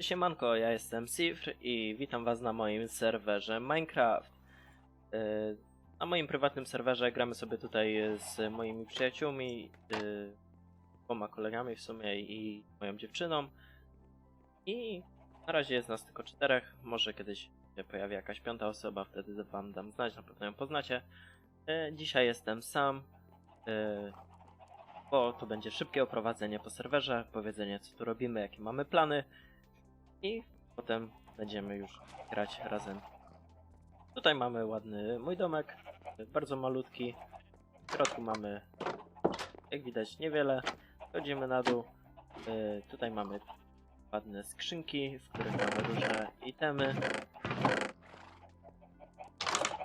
Siemanko, ja jestem Sifr i witam was na moim serwerze Minecraft. Yy, Na moim prywatnym serwerze gramy sobie tutaj z moimi przyjaciółmi, yy, dwoma kolegami w sumie i moją dziewczyną. I na razie jest nas tylko czterech, może kiedyś się pojawi jakaś piąta osoba, wtedy wam dam znać, na pewno ją poznacie. Yy, Dzisiaj jestem sam, bo to będzie szybkie oprowadzenie po serwerze, powiedzenie co tu robimy, jakie mamy plany. I potem będziemy już grać razem. Tutaj mamy ładny mój domek, bardzo malutki. W środku mamy, jak widać, niewiele. Chodzimy na dół. Yy, tutaj mamy ładne skrzynki, w których mamy różne itemy.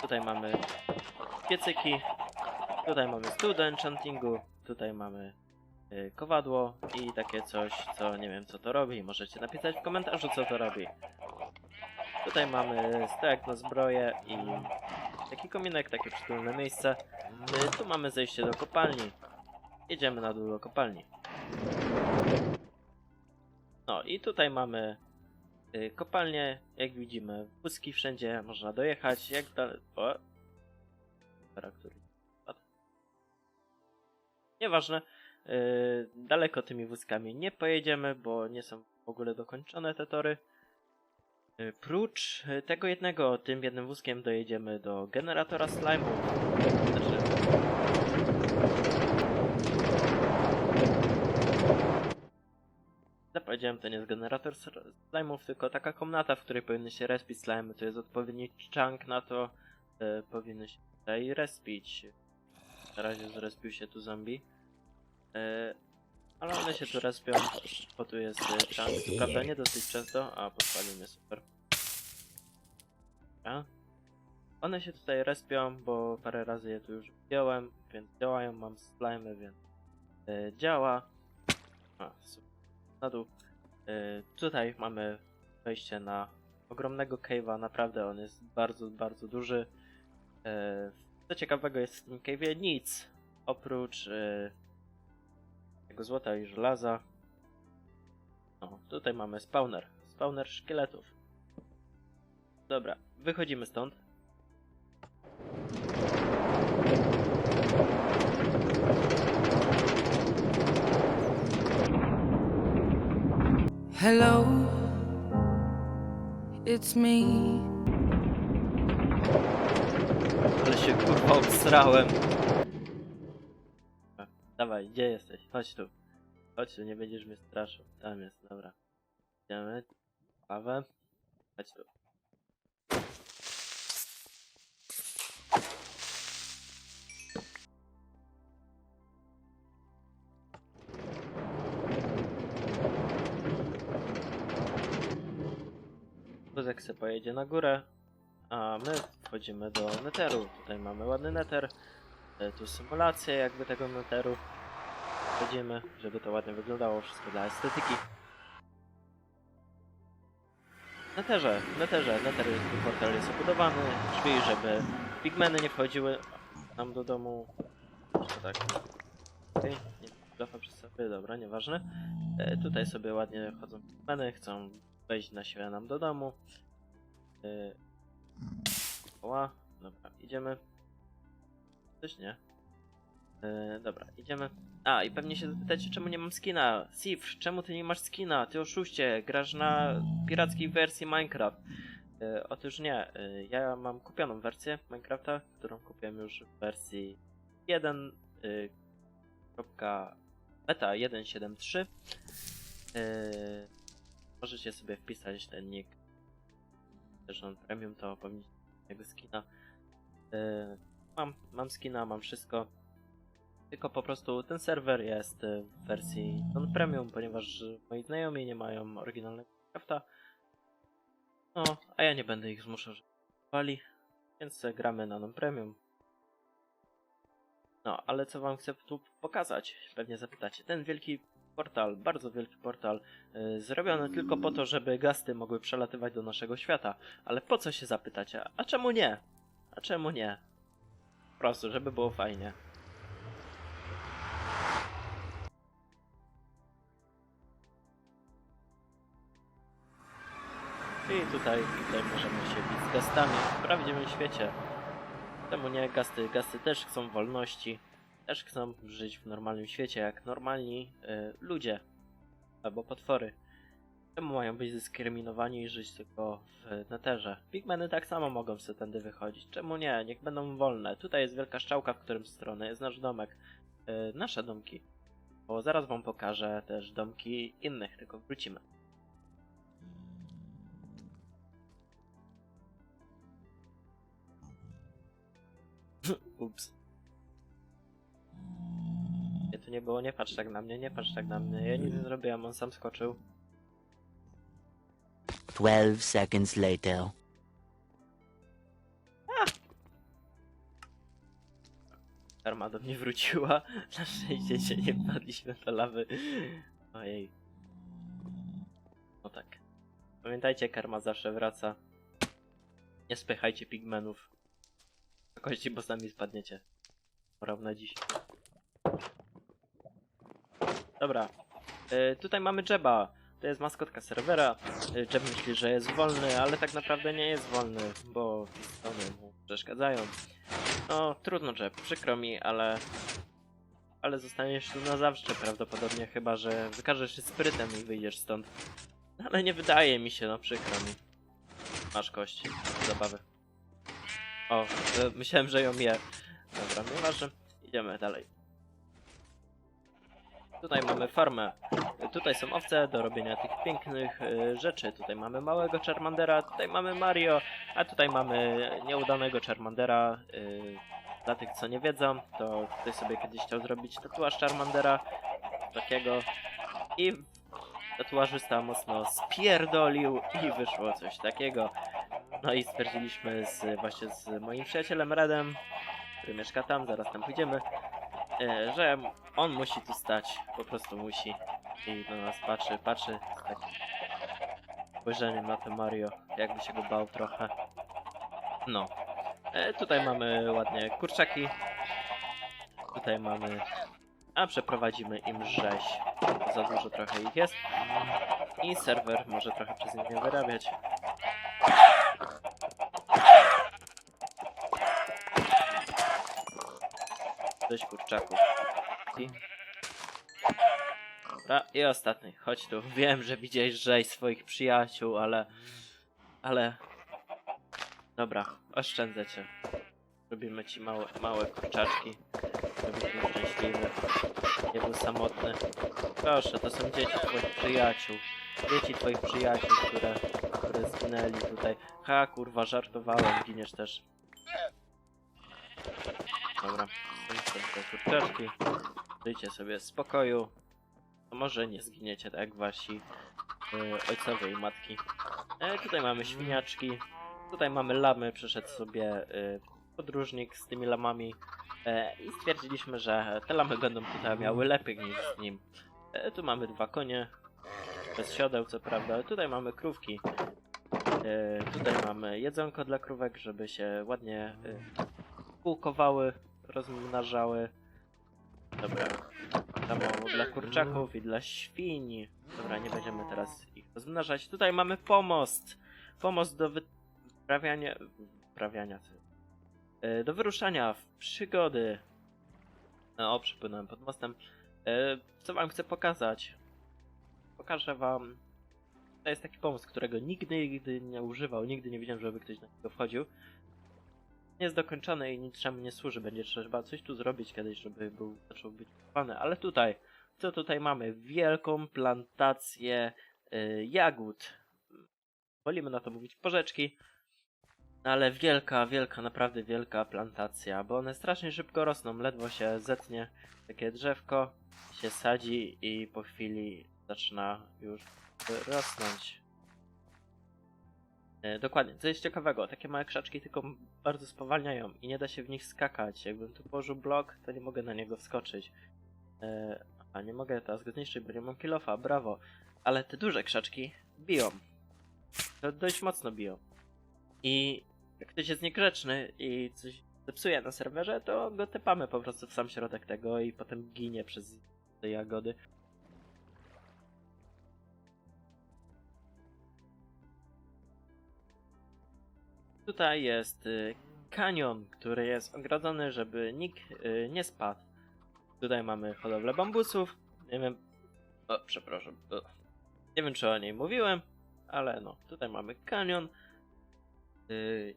Tutaj mamy piecyki. Tutaj mamy stół do enchantingu. Tutaj mamy kowadło i takie coś, co nie wiem co to robi. Możecie napisać w komentarzu co to robi. Tutaj mamy stek na zbroję i taki kominek, takie przytulne miejsce. Y, Tu mamy zejście do kopalni. Jedziemy na dół do kopalni. No i tutaj mamy y, kopalnię, jak widzimy, wózki wszędzie można dojechać, jak dalej... O! Dobra, który... spadł. Nieważne. Yy, daleko tymi wózkami nie pojedziemy, bo nie są w ogóle dokończone te tory. Yy, prócz yy, tego jednego, tym jednym wózkiem dojedziemy do generatora slime'u. Znaczy... Zapowiedziałem, to nie jest generator slime'ów, tylko taka komnata, w której powinny się respić slime. To jest odpowiedni chunk na to. Yy, powinny się tutaj respić. Na razie zrespił się tu zombie. E, ale one się tu respią, bo tu jest e, chunk, co prawda nie dosyć często, a podpalił mnie super. A? One się tutaj respią, bo parę razy je tu już wziąłem, więc działają, mam slimy, więc e, działa. A, super. Na dół. Tutaj mamy wejście na ogromnego cave'a, naprawdę on jest bardzo, bardzo duży. Co ciekawego jest w tym cave'ie? Nic. Oprócz tego złota i żelaza. O, tutaj mamy spawner. Spawner szkieletów. Dobra, wychodzimy stąd. Hello, it's me. Ale się kurwa obsrałem. Dawaj, gdzie jesteś? Chodź tu. Chodź tu, nie będziesz mnie straszył. Tam jest, dobra. Idziemy. Pawę. Chodź tu. Wózek se pojedzie na górę, a my wchodzimy do neteru. Tutaj mamy ładny neter. E, Tu symulację jakby tego neteru. Wchodzimy, żeby to ładnie wyglądało, wszystko dla estetyki. Neterze, neterze, neter jest, portal jest obudowany, drzwi, żeby pigmeny nie wchodziły nam do domu. Jeszcze tak. Okej, nie blafa przez sobie, dobra, nieważne. E, tutaj sobie ładnie chodzą pigmeny, chcą wejść na siłę nam do domu. E, Oła, dobra, idziemy. Coś nie. Yy, dobra, idziemy. A, i pewnie się zapytacie, czemu nie mam skina. Sif, czemu ty nie masz skina? Ty oszuście, grasz na pirackiej wersji Minecraft. Yy, otóż nie, yy, ja mam kupioną wersję Minecrafta, którą kupiłem już w wersji 1. Yy, beta 1.7.3. Yy, możecie sobie wpisać ten nick. Też on premium, to powinniście jego skina. Mam, mam skina, mam wszystko. Tylko po prostu ten serwer jest y, w wersji non-premium, ponieważ moi znajomi nie mają oryginalnego Minecrafta. No, a ja nie będę ich zmuszał, żeby kupowali, więc gramy na non-premium. No, ale co wam chcę tu pokazać? Pewnie zapytacie. Ten wielki portal, bardzo wielki portal, y, zrobiony tylko po to, żeby gasty mogły przelatywać do naszego świata. Ale po co się zapytacie? A czemu nie? A czemu nie? Po prostu, żeby było fajnie. I tutaj, tutaj możemy się bić z gastami w prawdziwym świecie. Czemu nie? Gasty, gasty też chcą wolności. Też chcą żyć w normalnym świecie, jak normalni y, ludzie. Albo potwory. Czemu mają być dyskryminowani i żyć tylko w neterze? Pigmeny tak samo mogą sobie tędy wychodzić. Czemu nie? Niech będą wolne. Tutaj jest wielka szczałka, w którym stronę jest nasz domek. Y, nasze domki. Bo zaraz wam pokażę też domki innych, tylko wrócimy. Ups. Nie, tu nie było, nie patrz tak na mnie, nie patrz tak na mnie. Ja nic nie zrobiłem, on sam skoczył. 12 seconds later. Karma do mnie wróciła. Na szczęście się nie wpadliśmy do lawy. Ojej. No tak. Pamiętajcie, karma zawsze wraca. Nie spychajcie pigmenów. Kości, bo sami spadniecie. Pora dziś. Dobra. Y, tutaj mamy Jeba. To jest maskotka serwera. Y, Jeb myśli, że jest wolny, ale tak naprawdę nie jest wolny, bo pistony mu przeszkadzają. No, trudno, Jeb, przykro mi, ale... Ale zostaniesz tu na zawsze prawdopodobnie, chyba że wykażesz się sprytem i wyjdziesz stąd. Ale nie wydaje mi się, no przykro mi. Masz kości, zabawy. O, myślałem, że ją je. Dobra, nieważne. Idziemy dalej. Tutaj mamy farmę. Tutaj są owce do robienia tych pięknych e, rzeczy. Tutaj mamy małego Charmandera, tutaj mamy Mario, a tutaj mamy nieudanego Charmandera. e, Dla tych, co nie wiedzą, to ktoś sobie kiedyś chciał zrobić tatuaż Charmandera, takiego. I tatuażysta mocno spierdolił i wyszło coś takiego. No i stwierdziliśmy z, właśnie z moim przyjacielem Redem, który mieszka tam, zaraz tam pójdziemy, e, że on musi tu stać, po prostu musi. I na nas patrzy, patrzy z takim spojrzeniem na to Mario, jakby się go bał trochę. No. E, tutaj mamy ładnie kurczaki. Tutaj mamy... A przeprowadzimy im rzeź. Za dużo trochę ich jest. I serwer może trochę przez nich nie wyrabiać. Dość kurczaków. I... Dobra, i ostatni. Chodź tu. Wiem, że widziałeś rzeź swoich przyjaciół, ale... Ale... Dobra, oszczędzę cię. Robimy ci małe, małe kurczaczki. Żeby był szczęśliwy. Nie był samotny. Proszę, to są dzieci twoich przyjaciół. Dzieci twoich przyjaciół, które, które zginęli tutaj. Ha, kurwa, żartowałem, giniesz też. Dobra, te kurczaczki. Żyjcie sobie w spokoju. A może nie zginiecie tak jak wasi e, ojcowie i matki. E, tutaj mamy świniaczki. Tutaj mamy lamy, przyszedł sobie e, podróżnik z tymi lamami e, i stwierdziliśmy, że te lamy będą tutaj miały lepiej niż z nim. E, tu mamy dwa konie, bez siodeł co prawda, tutaj mamy krówki. E, tutaj mamy jedzonko dla krówek, żeby się ładnie e, kółkowały, rozmnażały. Dobra, samo dla kurczaków i dla świń. Dobra, nie będziemy teraz ich rozmnażać. Tutaj mamy pomost. Pomost do wyprawiania... Wyprawiania... E, Do wyruszania w przygody. No, o, przypłynąłem pod mostem. E, Co wam chcę pokazać? Pokażę wam... To jest taki pomost, którego nigdy, nigdy nie używał, nigdy nie widziałem, żeby ktoś na niego wchodził. Nie jest dokończony i niczemu nie służy. Będzie trzeba coś tu zrobić kiedyś, żeby był, zaczął być używany. Ale tutaj, co tutaj mamy? Wielką plantację y, jagód. Wolimy na to mówić porzeczki. Ale wielka, wielka, naprawdę wielka plantacja, bo one strasznie szybko rosną. Ledwo się zetnie takie drzewko, się sadzi i po chwili zaczyna już rosnąć. E, dokładnie, co jest ciekawego, takie małe krzaczki tylko bardzo spowalniają i nie da się w nich skakać. Jakbym tu położył blok, to nie mogę na niego wskoczyć. E, a nie mogę teraz go zniszczyć, bo nie mam kilofa, brawo. Ale te duże krzaczki biją. To dość mocno biją. I jak ktoś jest niegrzeczny i coś zepsuje na serwerze, to go tepamy po prostu w sam środek tego i potem ginie przez te jagody. Tutaj jest y, kanion, który jest ogrodzony, żeby nikt y, nie spadł. Tutaj mamy hodowlę bambusów. Nie wiem. O, przepraszam. Nie wiem, czy o niej mówiłem, ale no, tutaj mamy kanion. Y,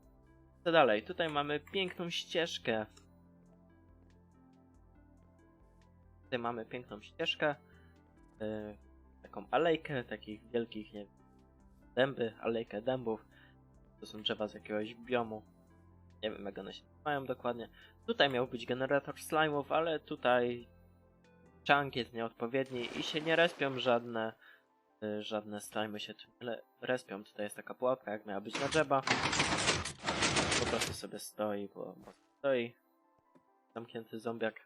co dalej? Tutaj mamy piękną ścieżkę. Tutaj mamy piękną ścieżkę. taką alejkę takich wielkich, nie wiem, dęby, alejkę dębów. To są drzewa z jakiegoś biomu. Nie wiem jak one się mają dokładnie. Tutaj miał być generator slime'ów, ale tutaj chunk jest nieodpowiedni i się nie respią żadne y, żadne slimy się le- respią. Tutaj jest taka pułapka jak miała być na drzewa. Po prostu sobie stoi, bo, bo stoi. Zamknięty zombiak.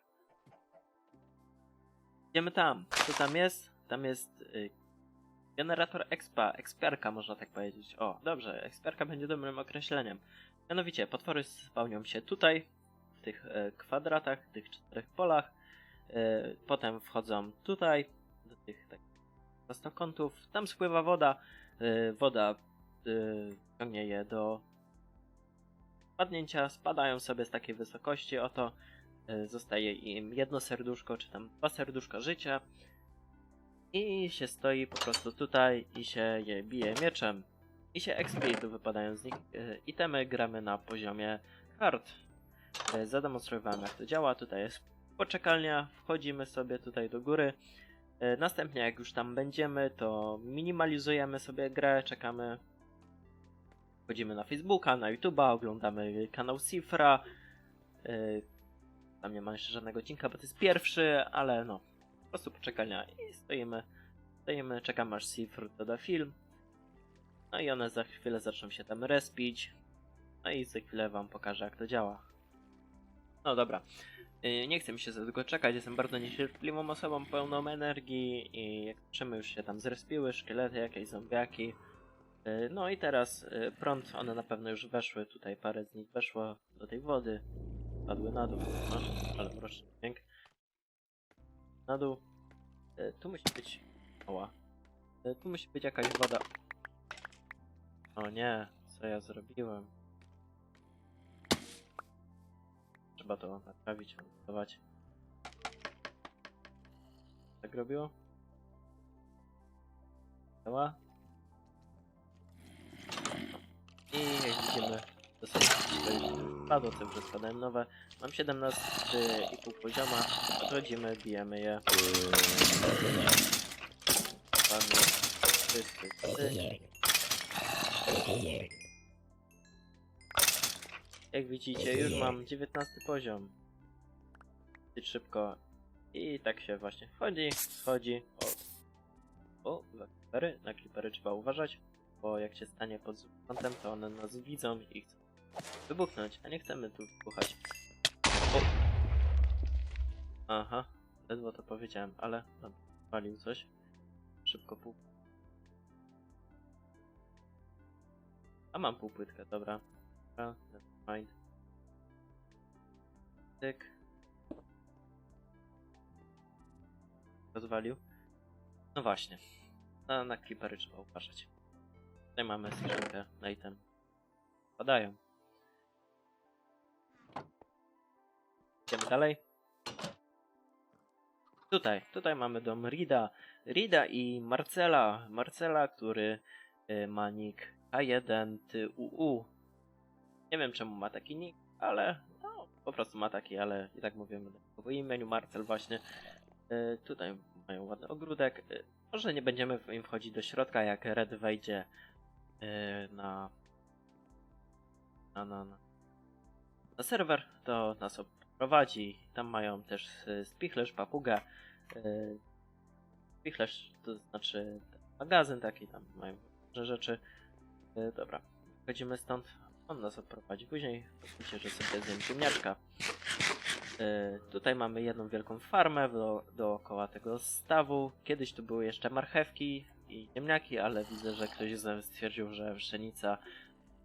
Idziemy tam. Co tam jest? Tam jest y, generator expa, ekspiarka można tak powiedzieć. O, dobrze, ekspiarka będzie dobrym określeniem. Mianowicie, potwory spełnią się tutaj, w tych e, kwadratach, w tych czterech polach. E, potem wchodzą tutaj, do tych takich prostokątów. Tam spływa woda. E, woda e, ciągnie je do spadnięcia. Spadają sobie z takiej wysokości. Oto e, zostaje im jedno serduszko, czy tam dwa serduszka życia. I się stoi po prostu tutaj i się je bije mieczem. I się XP, tu wypadają z nich e, itemy, gramy na poziomie hard. E, Zademonstrowałem jak to działa, tutaj jest poczekalnia, wchodzimy sobie tutaj do góry. E, Następnie jak już tam będziemy, to minimalizujemy sobie grę, czekamy. Wchodzimy na Facebooka, na YouTube'a, oglądamy kanał Cifra. E, Tam nie ma jeszcze żadnego odcinka, bo to jest pierwszy, ale no, po prostu poczekalnia i stoimy, stoimy, czekamy aż Cifr doda film. No i one za chwilę zaczną się tam respić. No i za chwilę wam pokażę jak to działa. No dobra. Yy, Nie chcę mi się za długo czekać, jestem bardzo niecierpliwą osobą, pełną energii i jak zobaczymy już się tam zrespiły, szkielety, jakieś zombiaki. Yy, No i teraz yy, prąd, one na pewno już weszły, tutaj parę z nich weszło do tej wody. Padły na dół, no, ale mroczny dźwięk. Na dół. Yy, Tu musi być... Oła. Yy, Tu musi być jakaś woda. O nie, co ja zrobiłem? Trzeba to naprawić, montować. Tak robiło? Działa? I jak widzimy, dosyć spadło, co już spadają nowe. Mam 17,5 pozioma, odchodzimy, bijemy je. Ty, ty. Jak widzicie, już mam 19 poziom. Dosyć szybko. I tak się właśnie wchodzi, schodzi. O, o na klipery. Na trzeba uważać, bo jak się stanie pod kątem, to one nas widzą i chcą wybuchnąć, a nie chcemy tu wybuchać. O! Aha, ledwo to powiedziałem, ale walił coś. Szybko pół. A mam półpłytkę, dobra. Dobra, mind. Tyk. Rozwalił. No właśnie. Na, na klipery trzeba uważać. Tutaj mamy skrzynkę na item. Padają. Idziemy dalej. Tutaj, tutaj mamy dom Rida. Rida i Marcela. Marcela, który y, ma nick A1 ty UU. Nie wiem czemu ma taki nick, ale no, po prostu ma taki, ale i tak mówimy po imieniu Marcel właśnie. Y, tutaj mają ładny ogródek. Y, może nie będziemy im wchodzić do środka, jak Red wejdzie na, na, na, na, serwer, to nas prowadzi. Tam mają też y, spichlerz, papugę. Y, spichlerz to znaczy magazyn taki, tam mają różne rzeczy. Y, dobra, wchodzimy stąd. On nas odprowadzi później. Pozwólcie, że sobie zjem ziemniaczka. Tutaj mamy jedną wielką farmę do, dookoła tego stawu. Kiedyś tu były jeszcze marchewki i ziemniaki, ale widzę, że ktoś z stwierdził, że pszenica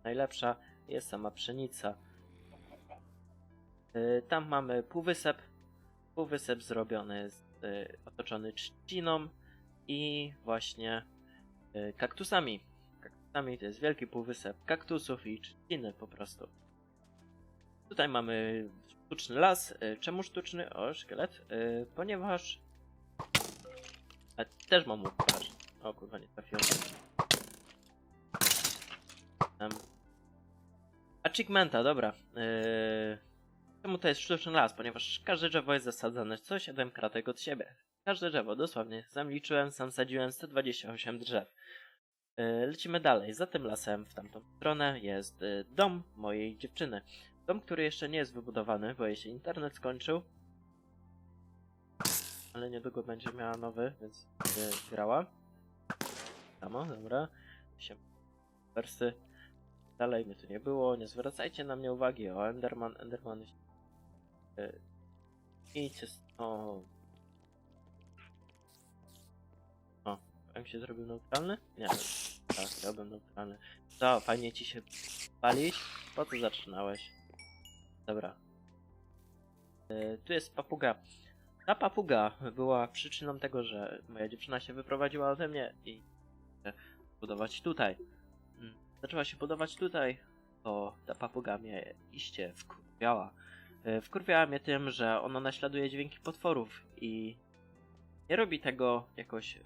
najlepsza. Jest sama pszenica. Y, Tam mamy półwysep. Półwysep zrobiony z y, otoczony trzciną i właśnie y, kaktusami. kaktusami. To jest wielki półwysep kaktusów i trzciny po prostu. Tutaj mamy sztuczny las. Czemu sztuczny? O, szkielet. Ponieważ... A, też mam łuk. O kurwa, nie trafiłem. Achievementa, dobra. Yy... Czemu to jest sztuczny las? Ponieważ każde drzewo jest zasadzone co 7 kratek od siebie. Każde drzewo, dosłownie. Sam liczyłem, sam sadziłem 128 drzew. Yy, lecimy dalej. Za tym lasem, w tamtą stronę, jest yy, dom mojej dziewczyny. Dom, który jeszcze nie jest wybudowany, bo jej się internet skończył. Ale niedługo będzie miała nowy, więc będzie grała. Samo, dobra. Się wersy. Dalej mnie tu nie było, nie zwracajcie na mnie uwagi. O, Enderman, Enderman. Yy, idźcie z... O. Jak się zrobił neutralny? Nie, tak, ja byłem neutralny. To, fajnie ci się palić? Po co zaczynałeś? Dobra. Yy, tu jest papuga. Ta papuga była przyczyną tego, że moja dziewczyna się wyprowadziła ode mnie i budować tutaj. Zaczęła się budować tutaj, to ta papuga mnie iście wkurwiała. E, Wkurwiała mnie tym, że ona naśladuje dźwięki potworów i nie robi tego jakoś e,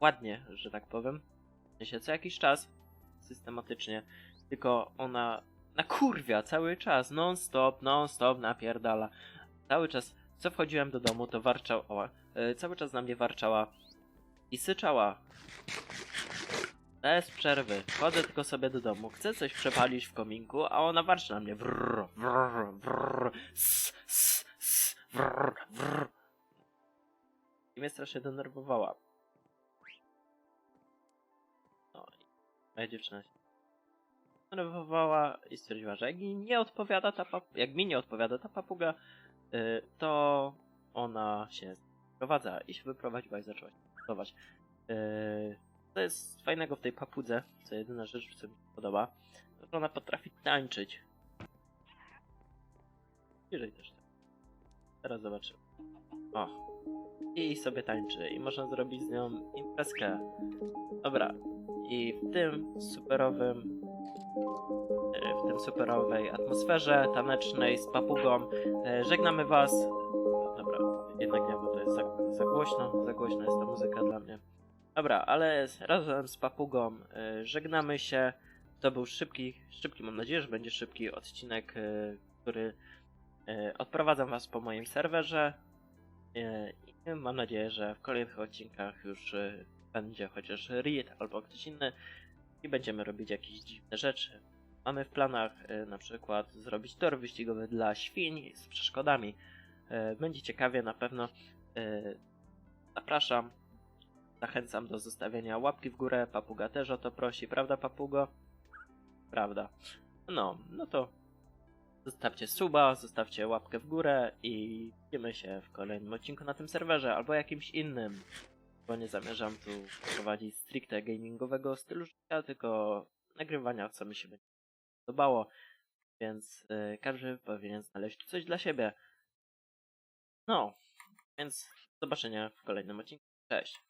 ładnie, że tak powiem. W co jakiś czas, systematycznie, tylko ona nakurwia cały czas, non stop, non stop napierdala. Cały czas, co wchodziłem do domu, to warczała, e, cały czas na mnie warczała i syczała. Bez przerwy. Chodzę tylko sobie do domu. Chcę coś przepalić w kominku, a ona warczy na mnie. Wrr, wrr, wrr, s, s, s, wrr, wrr. I mnie strasznie denerwowała. No i moja dziewczyna się denerwowała i stwierdziła, że jak mi nie odpowiada ta pap- jak mi nie odpowiada ta papuga, y, to ona się sprowadza i się wyprowadziła i zaczęła się. Yy, co jest fajnego w tej papudze, co jedyna rzecz, co mi się podoba, to że ona potrafi tańczyć. Bliżej też tak. Teraz zobaczymy. O. I sobie tańczy. I można zrobić z nią imprezkę. Dobra. I w tym superowym e, w tym superowej atmosferze tanecznej z papugą e, żegnamy was. Dobra, jednak nie, bo to jest za, za głośno. Za głośno jest ta muzyka dla mnie. Dobra, ale razem z papugą y, żegnamy się. To był szybki, szybki, mam nadzieję, że będzie szybki odcinek, y, który y, odprowadzam was po moim serwerze. I mam nadzieję, że w kolejnych odcinkach już będzie chociaż Reed albo ktoś inny i będziemy robić jakieś dziwne rzeczy. Mamy w planach na przykład zrobić tor wyścigowy dla świń z przeszkodami. Będzie ciekawie na pewno. Zapraszam. Zachęcam do zostawienia łapki w górę. Papuga też o to prosi, prawda, papugo? Prawda. No, no to zostawcie suba, zostawcie łapkę w górę i widzimy się w kolejnym odcinku na tym serwerze albo jakimś innym. Bo nie zamierzam tu prowadzić stricte gamingowego stylu życia, tylko nagrywania, co mi się będzie podobało. Więc y, każdy powinien znaleźć coś dla siebie. No, więc do zobaczenia w kolejnym odcinku. Cześć.